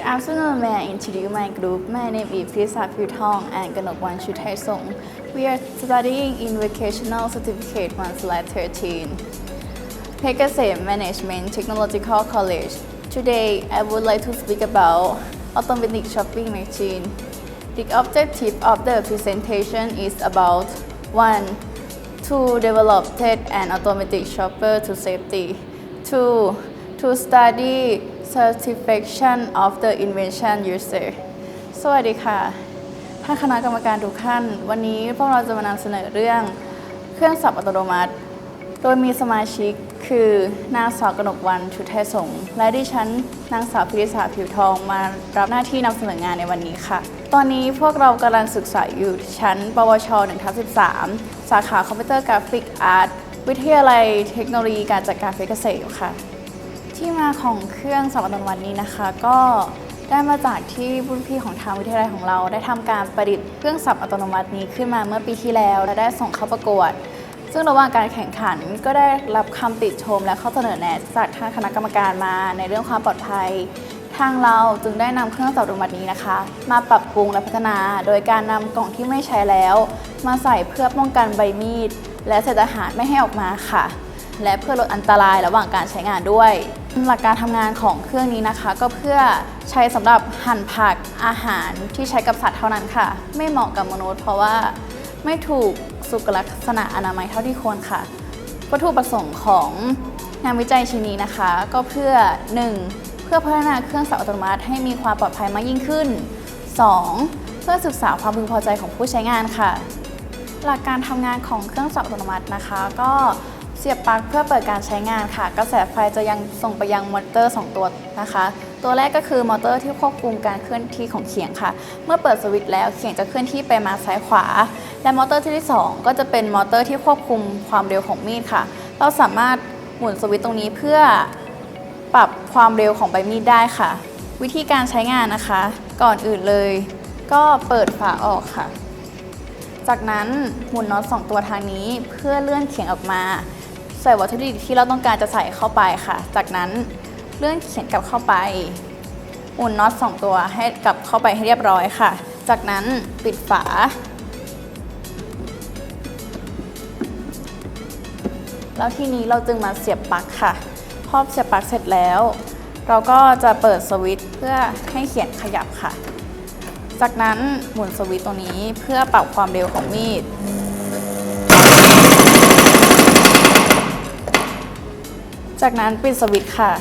afternoon, may I introduce my group? My name is Prisa Putong and Ganokwan Chutai Song. We are studying in Vocational Certificate 1 Slide 13. Pegasem Management Technological College. Today, I would like to speak about automatic shopping machine. The objective of the presentation is about 1. To develop test an automatic shopper to safety. 2. To study satisfaction of the invention user สวัสดีค่ะ ท่านคณะกรรมการทุกท่าน วันนี้พวกเราจะมานำเสนอเรื่องเครื่องสับอัตโนมัติ โดยมีสมาชิกคือนางสาวกนกวันชุดไทยสงและดิฉันนางสาวพิริษาผิวทองมารับหน้าที่นำเสนองานในวันนี้ค่ะ ตอนนี้พวกเรากำลังศึกษาอยู่ชั้น ปวช1ทับ13 สาขาคอมพิวเตอร์กราฟิกอาร์ตวิทยาลัยเทคโนโลยีการจัดการเฟซเกษตรค่ะ ที่มาของเครื่องสับอัตโนมัตินี้นะคะ ก็ได้มาจากที่รุ่นพี่ของทางวิทยาลัยของเรา ได้ทำการประดิษฐ์เครื่องสับอัตโนมัตินี้ขึ้นมาเมื่อปีที่แล้ว และได้ส่งเข้าประกวด ซึ่งระหว่างการแข่งขันก็ได้รับคำติชมและข้อเสนอแนะจากทางคณะกรรมการมาในเรื่องความปลอดภัย ทางเราจึงได้นำเครื่องสับอัตโนมัตินี้นะคะ มาปรับปรุงและพัฒนา โดยการนำกล่องที่ไม่ใช้แล้ว มาใส่เพื่อป้องกันใบมีด และเศษอาหารไม่ให้ออกมาค่ะ และเพื่อลดอันตรายระหว่างการใช้งานด้วย หลักการทำงานของเครื่องนี้นะคะ ก็เพื่อใช้สำหรับหั่นผักอาหารที่ใช้กับสัตว์เท่านั้นค่ะ ไม่เหมาะกับมนุษย์ เพราะว่าไม่ถูกสุขลักษณะอนามัยเท่าที่ควรค่ะวัตถุประสงค์ของงานวิจัยชิ้นนี้นะคะ ก็เพื่อ 1. เพื่อพัฒนาเครื่องสับอัตโนมัติให้มีความปลอดภัยมากยิ่งขึ้น 2. เพื่อศึกษาความพึงพอใจของผู้ใช้งานค่ะ หลักการทำงานของเครื่องสับอัตโนมัตินะคะ ก็ เสียบปลั๊กเพื่อเปิดการใช้งานค่ะ กระแสไฟจะยังส่งไปยังมอเตอร์ 2 ตัวนะคะ ตัวแรกก็คือมอเตอร์ที่ควบคุมการเคลื่อนที่ของเขียงค่ะ เมื่อเปิดสวิตช์แล้วเขียงจะเคลื่อนที่ไปมาซ้ายขวา และมอเตอร์ที่ที่ 2 ก็จะเป็นมอเตอร์ที่ควบคุมความเร็วของมีดค่ะ เราสามารถหมุนสวิตช์ตรงนี้เพื่อปรับความเร็วของใบมีดได้ค่ะ วิธีการใช้งานนะคะ ก่อนอื่นเลย ก็เปิดฝาออกค่ะ จากนั้นหมุนน็อต2ตัวทางนี้เพื่อเลื่อนเขียงออกมา ใส่วัตถุดิบที่เราต้องการจะใส่เข้าไปค่ะ จากนั้นเลื่อนเขียงกลับเข้าไปหมุนน็อต2ตัวให้กลับเข้าไปให้เรียบร้อยค่ะ จากนั้นปิดฝา แล้วทีนี้เราจึงมาเสียบปลั๊กค่ะ พอเสียบปลั๊กเสร็จแล้ว เราก็จะเปิดสวิตช์เพื่อให้เขียงขยับค่ะ จากนั้นหมุนสวิตช์ตรงนี้เพื่อปรับความเร็วของมีด จากนั้นปิดสวิตช์ค่ะ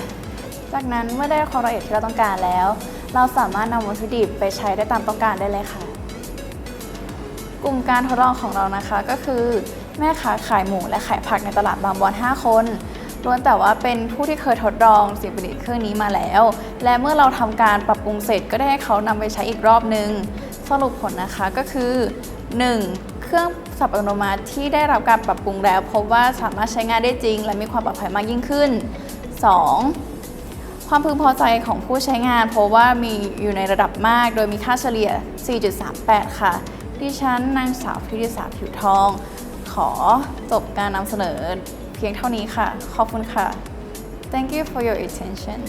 จากนั้นเมื่อได้ความละเอียดที่เราต้องการแล้ว เราสามารถนำวัตถุดิบไปใช้ได้ตามต้องการได้เลยค่ะ กลุ่มการทดลองของเรานะคะก็คือ แม่ค้าขายหมูและขายผักในตลาดบางบอน 5 คนล้วนแต่ว่าเป็นผู้ที่เคยทดลองสิ่งประดิษฐ์เครื่องนี้มาแล้ว และเมื่อเราทำการปรับปรุงเสร็จก็ได้ให้เขานำไปใช้อีกรอบหนึ่งสรุปผลนะคะก็คือ 1. เครื่องสับอัตโนมัติที่ได้รับการปรับปรุงแล้ว พบว่าสามารถใช้งานได้จริง และมีความปลอดภัยมากยิ่งขึ้น 2. ความพึงพอใจของผู้ใช้งานเพราะว่ามีอยู่ในระดับมาก โดยมีค่าเฉลี่ย 4.38 ค่ะ ดิฉันนางสาวพิริษาผิวทอง ขอจบการนำเสนอเพียงเท่านี้ค่ะ ขอบคุณค่ะ Thank you for your attention